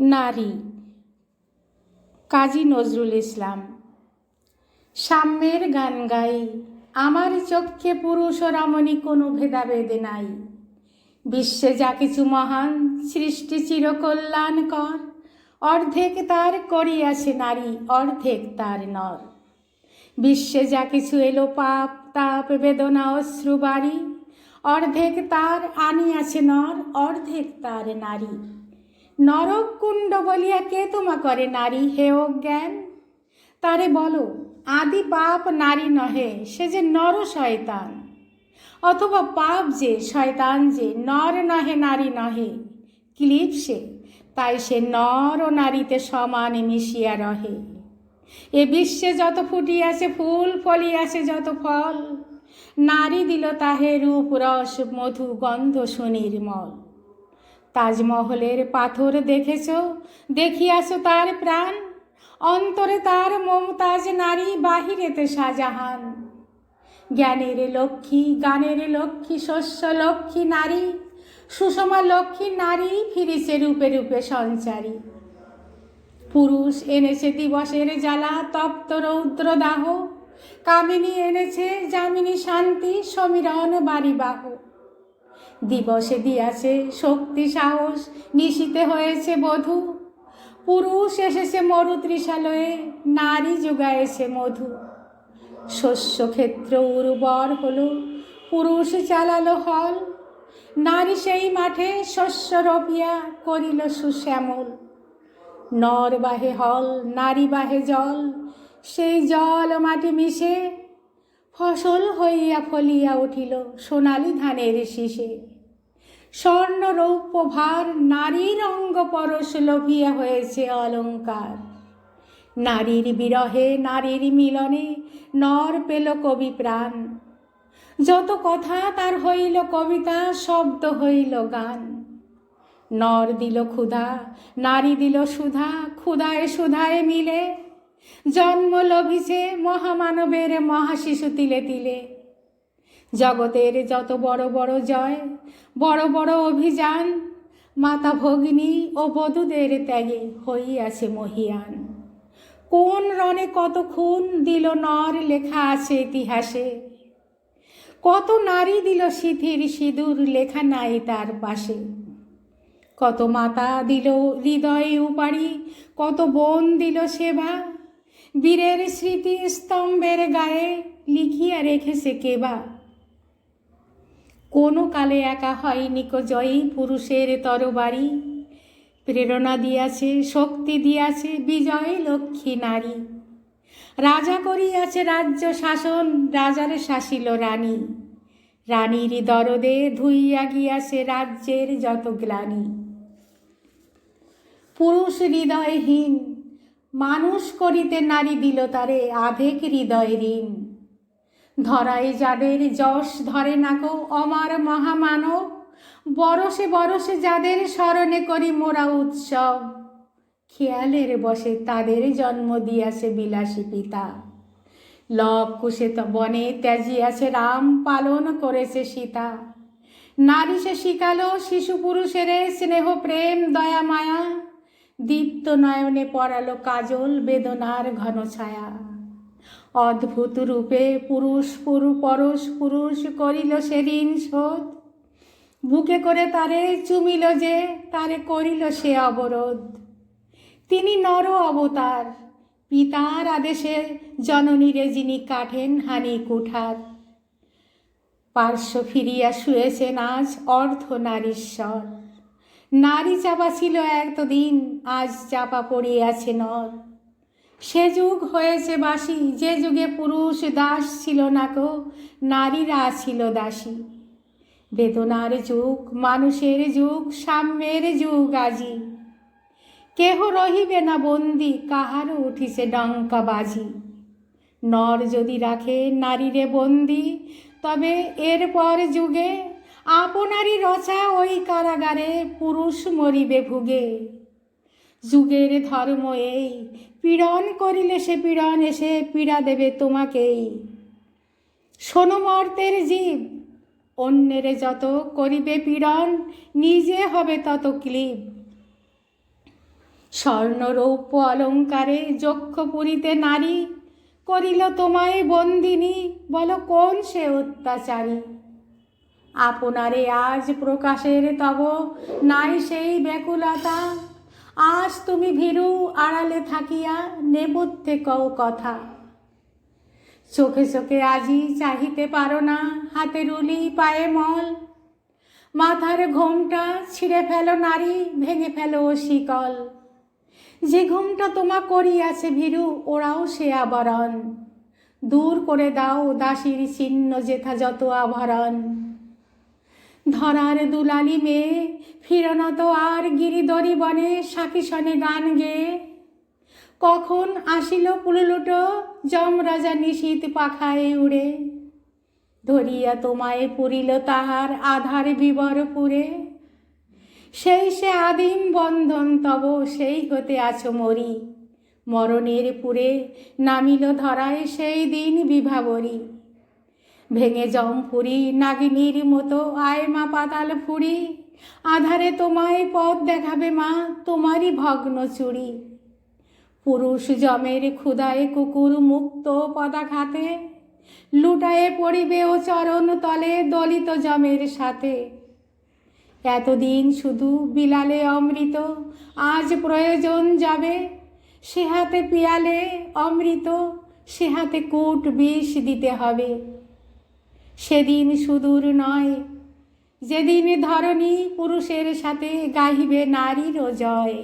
নারী। কাজী নজরুল ইসলাম। সাম্যের গান গাই, আমার চক্ষে পুরুষ ও রমণী কোনো ভেদাভেদ নাই। বিশ্বে যা কিছু মহান, সৃষ্টি চিরকল্যাণকর। অর্ধেক তার করিয়াছে নারী, অর্ধেক তার নর। বিশ্বে যা কিছু এলো পাপ, তাপ, বেদনা, অশ্রু, বাড়ি, অর্ধেক তার আনিয়াছে নর, অর্ধেক তার নারী। নরক কুণ্ড বলিয়া কে তোমা করে নারী হে জ্ঞান? তারে বলো, আদি পাপ নারী নহে, সে যে নর শয়তান। অথবা পাপ যে, শয়তান যে, নর নহে, নারী নহে। ক্লিপ সে, তাই সে নর ও নারীতে সমানে মিশিয়া রহে। এ বিশ্বে যত ফুটিয়াছে ফুল, ফলিয়াছে যত ফল, নারী দিল তাহে রূপ, রস, মধু, গন্ধ, সুনির্মল। তাজমহলের পাথর দেখেছ? দেখিয়াছ তার প্রাণ? অন্তরে তার মমতাজ নারী, বাহিরেতে শাহজাহান। জ্ঞানের লক্ষ্মী, গানের লক্ষ্মী, শস্য লক্ষ্মী নারী, সুষমা লক্ষ্মী নারী ফিরিছে রূপে রূপে সঞ্চারী। পুরুষ এনেছে দিবসের জ্বালা, তপ্ত রৌদ্র দাহ কামিনী এনেছে যামিনী শান্তি, সমীরণ বাড়িবাহ দিবসে দিয়াছে শক্তি, সাহস নিশিতে হয়েছে বধূ। পুরুষ এসেছে মরু ত্রিশালয়ে নারী যোগায়েছে মধু। শস্য ক্ষেত্র উর্বর হলো, পুরুষ চালালো হল। নারী সেই মাঠে শস্য রপিয়া করিল সুশ্যামল। নর বাহে হল, নারী বাহে জল। সেই জল মাটি মিশে ফসল হইয়া ফলিয়া উঠিল সোনালি ধানের শীষে। স্বর্ণ রৌপ্য ভার নারীর অঙ্গ পরশ লোভিয়া হয়েছে অলঙ্কার। নারীর বিরহে নারীর মিলনে নর পেল কবি প্রাণ। যত কথা তার হইল কবিতা, শব্দ হইল গান। নর দিল ক্ষুধা, নারী দিল সুধা, ক্ষুধায় সুধায় মিলে জন্ম লভিছে মহামানবের মহাশিশু তিলে তিলে। জগতের যত বড় বড় জয়, বড় বড় অভিযান, মাতা ভগিনী ও বধূদের ত্যাগে হইয়াছে মহিয়ান। কোন রণে কত খুন দিল নর লেখা আছে ইতিহাসে। কত নারী দিল সিথির সিঁদুর লেখা নাই তার পাশে। কত মাতা দিল হৃদয়ে উপাড়ি, কত বোন দিল সেবা বীরের স্মৃতি স্তম্ভের গায়ে লিখিয়া রেখেছে কেবা কোনো কালে একা হয়নি কো জয়ী পুরুষের তরবারি। প্রেরণা দিয়াছে, শক্তি দিয়াছে বিজয় লক্ষ্মী নারী। রাজা করিয়াছে রাজ্য শাসন, রাজারে শাসিল রানী। রানীর দরদে ধুইয়া গিয়াছে রাজ্যের যত গ্লানি। পুরুষ হৃদয়হীন মানুষ করিতে নারী দিল তারে আধেক হৃদয় ঋণ। ধরায় যাদের যশ ধরে নাকো অমার মহামানব, বরসে বরসে যাদের স্মরণে করি মোরা উৎসব। খেয়ালের বসে তাদের জন্ম দিয়াছে বিলাসী পিতা। লব কুশে বনে ত্যাজিয়াছে রাম, পালন করেছে সীতা। নারী সে শিখালো, শিশু পুরুষের স্নেহ, প্রেম, দয়া, মায়া। দীপ্ত নয়নে পড়ালো কাজল বেদনার ঘন ছায়া। অদ্ভুত রূপে পুরুষ পুরু পরশ পুরুষ করিল সে ঋণ শোধ। বুকে করে তারে চুমিল যে, তারে করিল সে অবরোধ। তিনি নর অবতার, পিতার আদেশে জননীরে যিনি কাঠেন হানি কুঠার। পার্শ্ব ফিরিয়া শুয়েছেন আজ অর্ধ নারীশ্বর। নারী চাপা ছিল এতদিন, আজ চাপা পড়িয়াছে নর। সে যুগ হয়েছে বাসি, যে যুগে পুরুষ দাস ছিল না কো নারীরা ছিল দাসী। বেদনার যুগ, মানুষের যুগ, সাম্যের যুগ আজি। কেহ রহিবে না বন্দি, কাহারও উঠিছে ডঙ্কা বাজি। নর যদি রাখে নারীরে বন্দি, তবে এরপর যুগে আপনারই রচা ওই কারাগারে পুরুষ মরিবে ভুগে। যুগের ধর্ম এই, পীড়ন করিলে সে পীড়ন, এসে পীড়া দেবে তোমাকেই। শোনো মর্তের জীব, অন্যের যত করিবে পীড়ন, নিজে হবে তত ক্লিব স্বর্ণরৌপ্য অলঙ্কারে যক্ষ পুরীতে নারী, করিল তোমায় বন্দিনী, বলো কোন সে অত্যাচারী? আপনারে আজ প্রকাশের তব নাই সেই ব্যাকুলতা। আজ তুমি ভীরু আড়ালে থাকিয়া নেপথ্যে কও কথা। চোখে চোখে আজি চাহিতে পারো না হাতে রুলি পায়ে মল। মাথার ঘোমটা ছিঁড়ে ফেলো নারী, ভেঙে ফেলো শিকল। যে ঘুমটা তোমা করিয়াছে ভীরু, ওরাও সে আবরণ। দূর করে দাও দাসীর চিহ্ন যেথা যত আভরণ ধরার দুলালি মেয়ে, ফিরন তো আর গিরিদরি বনে সাকিসনে গান গেয়ে কখন আসিল পুলুলুটো যম রাজা নিশীত পাখায় উড়ে। ধরিয়া তোমায় পুরিল তাহার আধার বিবর পুরে। সেই সে আদিম বন্ধন তব সেই হতে আছো মরি। মরণের পুরে নামিল ধরায় সেই দিন বিভাবরী। ভেঙে জমপুরি নাগিনীর মতো আয় মা পাতাল ফুরি। আধারে তোমায় পথ দেখাবে মা, তোমারই ভগ্ন চুরি। পুরুষ জমের ক্ষুদায় কুকুর মুক্ত পদাঘাতে, লুটায়ে পড়িবে ও চরণ তলে দলিত জমের সাথে। এতদিন শুধু বিলালে অমৃত, আজ প্রয়োজন যাবে সে হাতে পিয়ালে অমৃত সে হাতে কূট বিষ দিতে হবে। সেদিন সুদূর নয় যেদিন ধরণী পুরুষের সাথে গাহিবে নারীর জয়।